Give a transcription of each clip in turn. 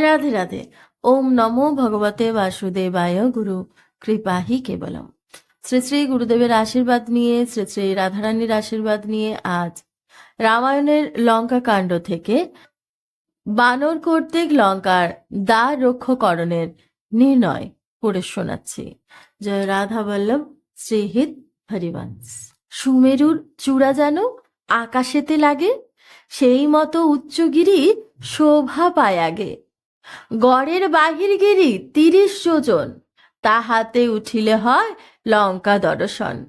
রাধে রাধে। ওম নমো ভগবতে বাসুদেবায় গুরু। কৃপাহি কেবলম। শ্রী শ্রী গুরুদেবের আশীর্বাদ নিয়ে, শ্রী শ্রী রাধারানীর আশীর্বাদ নিয়ে আজ রামায়ণের লঙ্কা কাণ্ড থেকে বানর কর্তৃক লঙ্কার দ্বার রক্ষকরণের নির্ণয় পড়ে শোনাচ্ছি। জয় রাধা বল্লভ শ্রীহিত হরিবংশ। সুমেরুর চূড়া যেন আকাশেতে লাগে, সেই মতো উচ্চগিরি শোভা পায় আগে। গড়ের বাহির গিরি তিরিশ যোজন তাহাতে উঠিলে হয় লঙ্কা দর্শন।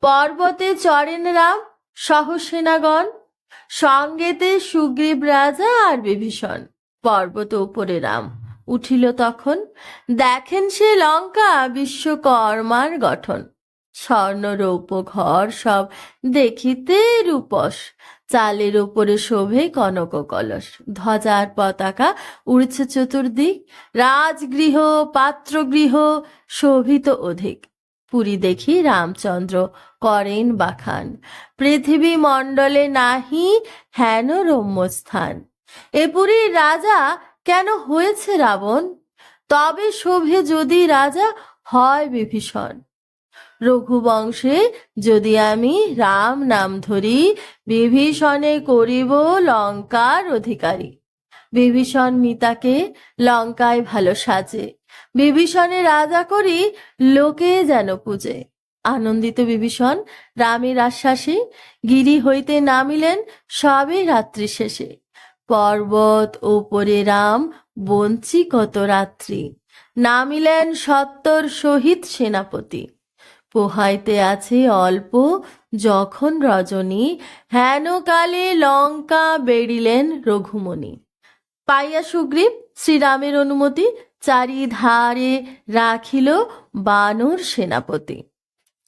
পর্বতে চড়েন রাম সহসেনাগণ। সঙ্গেতে সুগ্রীব রাজা আর বিভীষণ। পর্বত উপরে রাম উঠিল তখন। দেখেন সে লঙ্কা বিশ্বকর্মার গঠন। স্বর্ণ রৌপ্য ঘর সব দেখিতে রূপস। চালের ওপরে শোভে কনক কলস। ধ্বজার পতাকা উড়ছে চতুর্দিক। রাজগৃহ, পাত্রগৃহ শোভিত অধিক। পুরী দেখি রামচন্দ্র, করেন বাখান পৃথিবী মণ্ডলে নাহি হেন রম্যস্থান। এ পুরীর রাজা কেন হয়েছে রাবণ? তবে শোভে যদি রাজা হয় বিভীষণ। রঘুবংশে যদি আমি রাম নাম ধরি, বিভীষণে করিব লঙ্কার অধিকারী। বিভীষণ মিতাকে লঙ্কায় ভালো সাজে। বিভীষণে রাজা করি, লোকে যেন পূজে। আনন্দিত বিভীষণ রামের আশ্বাসে, গিরি হইতে নামিলেন সবে রাত্রি শেষে। পর্বত ওপরে রাম বঞ্চি কত রাত্রি। নামিলেন সত্তর সহিত সেনাপতি। পোহাইতে আছে অল্প, যখন রজনী হেন কালে লঙ্কা বেড়িলেন রঘুমণি। পাইয়া সুগ্রীব শ্রীরামের অনুমতি চারিধারে রাখিল বানর সেনাপতি।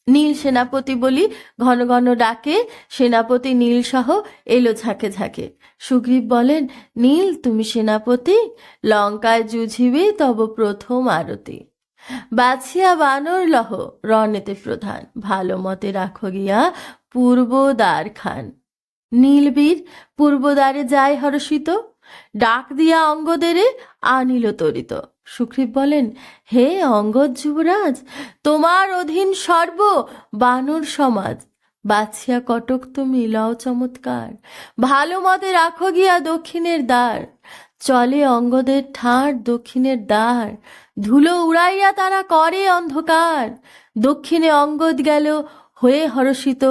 নীল সেনাপতি বলি ঘন ঘন ডাকে, সেনাপতি নীল সহ এলো ঝাঁকে ঝাঁকে। সুগ্রীব বলেন, নীল, তুমি সেনাপতি? লঙ্কায় জুঝিবে তব প্রথম আরতি। বাছিয়া বানর লহ, রণেতে প্রধান। ভালো মতে রাখো গিয়া পূর্ব দ্বার খান। নীলবীর পূর্ব দ্বারে যায় হর্ষিত। ডাক দিয়া অঙ্গদেরে আনিল তরিত। সুগ্রীব বলেন, হে অঙ্গদ যুবরাজ, তোমার অধীন সর্ব বানর সমাজ। বাছিয়া কটক তুমি লও চমৎকার। ভালো মতে রাখো গিয়া দক্ষিণের দ্বার। চলে অঙ্গদের ঠাঁড়, দক্ষিণের দ্বার ধুলো উড়াইয়া তারা করে অন্ধকার। দক্ষিণে অঙ্গদ গেল, হয়ে হরষিত।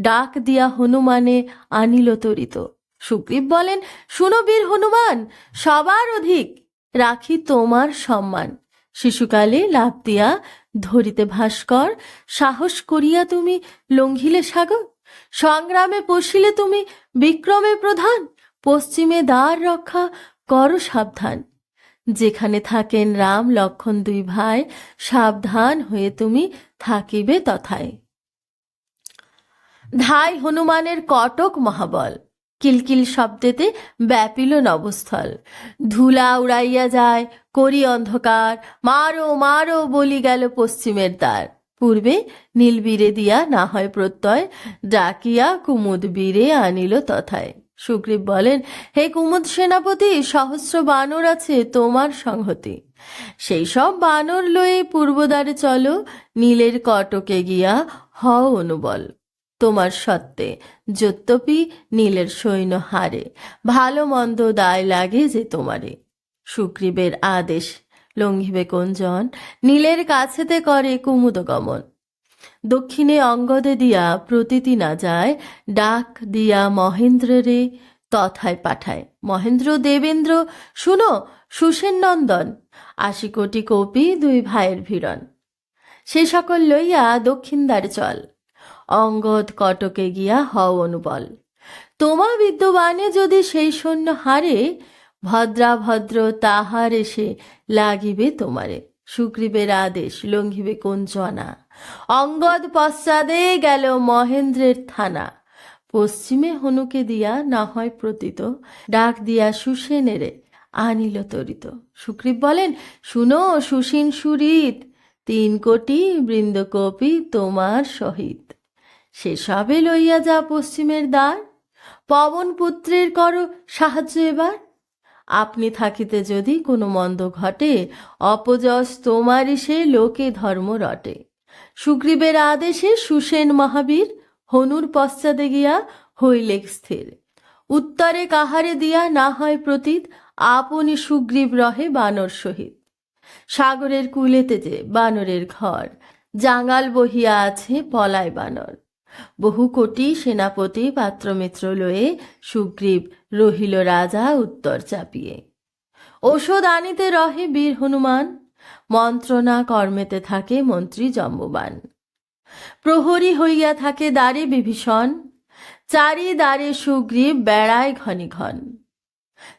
ডাক দিয়া হনুমানে আনিল তরিত। সুগ্রীব বলেন, শুনো বীর হনুমান, সবার অধিক রাখি তোমার সম্মান। শিশুকালে লাভ দিয়া ধরিতে ভাস্কর, সাহস করিয়া তুমি লঙ্ঘিলে সাগর। সংগ্রামে পশিলে তুমি বিক্রমে প্রধান, পশ্চিমে দ্বার রক্ষা করো সাবধান। যেখানে থাকেন রাম, লক্ষণ দুই ভাই, সাবধান হয়ে তুমি থাকিবে তথায়। ধাই হনুমানের কটক মহাবল। কিলকিল শব্দেতে ব্যাপিল নবস্থল। ধুলা উড়াইয়া যায় করি অন্ধকার। মারো মারো বলি গেল পশ্চিমের দ্বার। পূর্বে নীলবীরে দিয়া না হয় প্রত্যয়, ডাকিয়া কুমুদ বীরে আনিল তথায়। সুগ্রীব বলেন, হে কুমুদ সেনাপতি, সহস্র বানর আছে তোমার সংহতি। সেই সব বানর লয়ে পূর্বদ্বারে চলো, নীলের কটকে গিয়া হ অনুবল। তোমার সত্ত্বে যদ্যপি নীলের সৈন্য হারে, ভালো মন্দ দায় লাগে যে তোমারে। সুগ্রীবের আদেশ লঙ্ঘিবে কোনজন? নীলের কাছেতে করে কুমুদ গমন দক্ষিণে অঙ্গদে দিয়া প্রতীতি না যায়, ডাক দিয়া মহেন্দ্ররে তথায় পাঠায়। মহেন্দ্র, দেবেন্দ্র, শুনো সুসেন নন্দন আশি কোটি কপি, দুই ভাইয়ের ভিড়ন। সে সকল লইয়া দক্ষিণ দ্বারে চল। অঙ্গদ কটকে গিয়া হও অনুবল। তোমা বিদ্যমানে যদি সেই সৈন্য হারে, ভদ্রাভদ্র তাহার এসে লাগিবে তোমারে। সুগ্রীবের আদেশ, লঙ্ঘিবে কোঞ্চনা অঙ্গদ পশ্চাদে গেল মহেন্দ্রের থানা। পশ্চিমে হনুকে দিয়া না হয় প্রতীত, ডাক দিয়া সুসেনেরে আনিল তরিত। সুগ্রীব বলেন, শুনো সুসীন সুরিত, তিন কোটি বৃন্দকপি তোমার সহিত। সেসবে লইয়া যা পশ্চিমের দ্বার পবন পুত্রের করো সাহায্য এবার। আপনি থাকিতে যদি কোনো মন্দ ঘটে, অপযশ তোমারই সে লোকে ধর্ম রটে। সুগ্রীবের আদেশে সুসেন মহাবীর, হনুর পশ্চাদে গিয়া হইলে স্থির। উত্তরে কাহারে দিয়া না হয় প্রতীত, আপনি সুগ্রীব রহে বানর সহিত। সাগরের কুলেতে যে বানরের ঘর, জাঙ্গাল বহিয়া আছে পলায় বানর। বহু কোটি সেনাপতি পাত্রমিত্র লয়ে সুগ্রীব রহিল রাজা উত্তর চাপিয়ে। ঔষধ আনিতে রহে বীর হনুমান, মন্ত্রণা কর্মেতে থাকে মন্ত্রী জম্বুবান। প্রহরী হইয়া থাকে দ্বারে বিভীষণ, চারি দ্বারে সুগ্রীব বেড়ায় ঘনি ঘন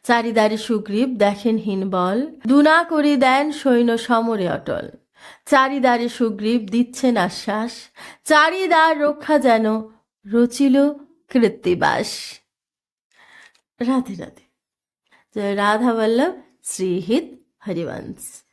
চারিদারে সুগ্রীব দেখেন হীন বল দুনা করি দেন সৈন্য সমরে অটল। চারিদারে সুগ্রীব দিচ্ছেন আশ্বাস, চারিদার রক্ষা যেন রচিল কৃত্তিবাস। রাধে রাধে। রাধা বল্লভ, শ্রীহিত হরিবংশ।